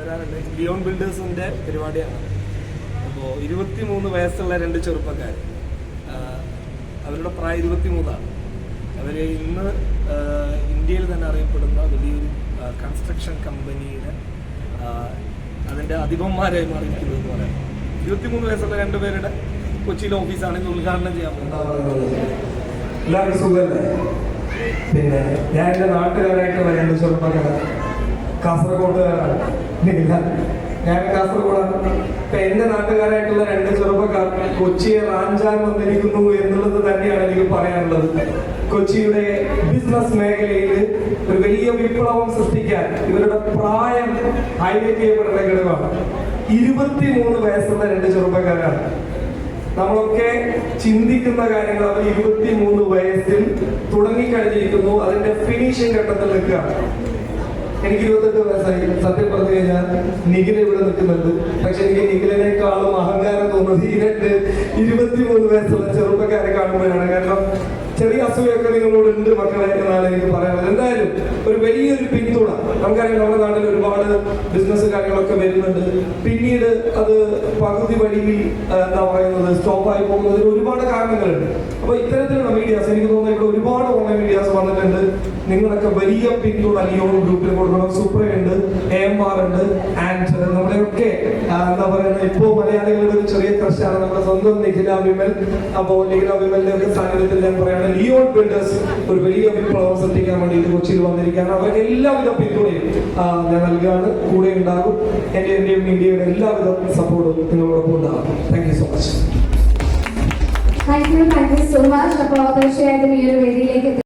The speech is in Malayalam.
വരാനുണ്ട് ലിയോൺ ബിൽഡേഴ്സിന്റെ പരിപാടിയാണ്. അപ്പോൾ ഇരുപത്തി മൂന്ന് വയസ്സുള്ള രണ്ട് ചെറുപ്പക്കാർ അവരുടെ പ്രായം ഇരുപത്തി മൂന്നാണ് അവർ ഇന്ന് ഇന്ത്യയിൽ തന്നെ അറിയപ്പെടുന്ന വലിയൊരു കൺസ്ട്രക്ഷൻ കമ്പനിയുടെ അതിന്റെ അധിപന്മാരായി മാറിയിരിക്കുന്നത് എന്ന് പറയാം. ഇരുപത്തിമൂന്ന് വയസ്സുള്ള രണ്ടുപേരുടെ കൊച്ചിയിലെ ഓഫീസാണ് ഇത് ഉദ്ഘാടനം ചെയ്യാൻ പോകുന്നത്. പിന്നെ ഞാൻ എന്റെ നാട്ടുകാരായിട്ട് വരേണ്ട ചെറുപ്പക്കാരാണ്. കാസർഗോഡുകാരാണ്. ഇല്ല. ഞാൻ കാസർഗോഡാണ്. എന്റെ നാട്ടുകാരായിട്ടുള്ള രണ്ട് ചെറുപ്പക്കാർ കൊച്ചിയെ റാഞ്ചാൻ വന്നിരിക്കുന്നു എന്നുള്ളത് തന്നെയാണ് എനിക്ക് പറയാനുള്ളത്. കൊച്ചിയുടെ ബിസിനസ് മേഖലയിൽ ഒരു വലിയ വിപ്ലവം സൃഷ്ടിക്കാൻ ഇവരുടെ പ്രായം ഹൈലൈറ്റ് ചെയ്യപ്പെടുന്ന ഘടകമാണ്. ഇരുപത്തിമൂന്ന് വയസ്സുള്ള രണ്ട് ചെറുപ്പക്കാരാണ്. നമ്മളൊക്കെ ചിന്തിക്കുന്ന കാര്യങ്ങൾ അവർ ഇരുപത്തി മൂന്ന് വയസ്സിൽ തുടങ്ങിക്കഴിഞ്ഞിരിക്കുന്നു. അതിന്റെ ഫിനിഷിംഗ് ഘട്ടത്തിൽ നിൽക്കുകയാണ്. എനിക്ക് ഇരുപത്തെട്ട് വയസ്സായി. സത്യം പറഞ്ഞു കഴിഞ്ഞാൽ നിഖിൽ ഇവിടെ നിൽക്കുന്നുണ്ട്. പക്ഷെ എനിക്ക് നിഖിലിനേക്കാളും അഹങ്കാരം തോന്നുന്നത് ഈ രണ്ട് ഇരുപത്തിമൂന്ന് വയസ്സുള്ള ചെറുപ്പക്കാരെ കാണുമ്പോഴാണ്. കാരണം ചെറിയ അസൂയൊക്കെ നിങ്ങളോട് ഉണ്ട് മക്കളെ എന്നാണ് എനിക്ക് പറയാനുള്ളത്. എന്തായാലും ഒരു വലിയൊരു പിന്തുണ. നമുക്കറിയാം നമ്മുടെ നാട്ടിൽ ഒരുപാട് ബിസിനസ് കാര്യങ്ങളൊക്കെ വരുന്നുണ്ട്. പിന്നീട് അത് പകുതി വഴിയിൽ എന്താ പറയുന്നത് സ്റ്റോപ്പായി പോകുന്നതിന് ഒരുപാട് കാരണങ്ങളുണ്ട്. അപ്പൊ ഇത്തരത്തിലുള്ള മീഡിയാസ് എനിക്ക് തോന്നുന്നു ഇവിടെ ഒരുപാട് ഓൺലൈൻ മീഡിയാസ് വന്നിട്ടുണ്ട് നിങ്ങളൊക്കെ വലിയ പിന്തുണ ലിയോൺ ഗ്രൂപ്പിൽ കൊടുക്കണം. സൂപ്രയുണ്ട് ഉണ്ട് എം ആർ ഉണ്ട്. ആൻഡ് നമ്മുടെയൊക്കെ എന്താ പറയുന്നത് ഇപ്പോ മലയാളികളുടെ ഒരു ചെറിയ ക്രഷാണ് നമ്മുടെ സ്വന്തം നിഖില വിമൽ. അപ്പോ നിഖില വിമലിന്റെ ഒക്കെ സാന്നിധ്യത്തിൽ ഞാൻ പറയാണ് ലിയോൺ ബിൽഡേഴ്സ് ഒരു വലിയ വിപ്ലവം സൃഷ്ടിക്കാൻ വേണ്ടിയിട്ട് കൊച്ചിയിൽ വന്നിരിക്കുകയാണ്. അവർക്ക് എല്ലാവിധ പിന്തുണയും ഞാൻ നൽകുകയാണ്. കൂടെ ഉണ്ടാകും. എന്റെ എന്റെയും ഇന്ത്യയുടെ എല്ലാവിധ സപ്പോർട്ടും നിങ്ങളോടൊപ്പം ഉണ്ടാകും. Thank you so much thank you thank you so much അപ്പോൾ തീർച്ചയായിട്ടും ഈ ഒരു വേദിയിലേക്ക്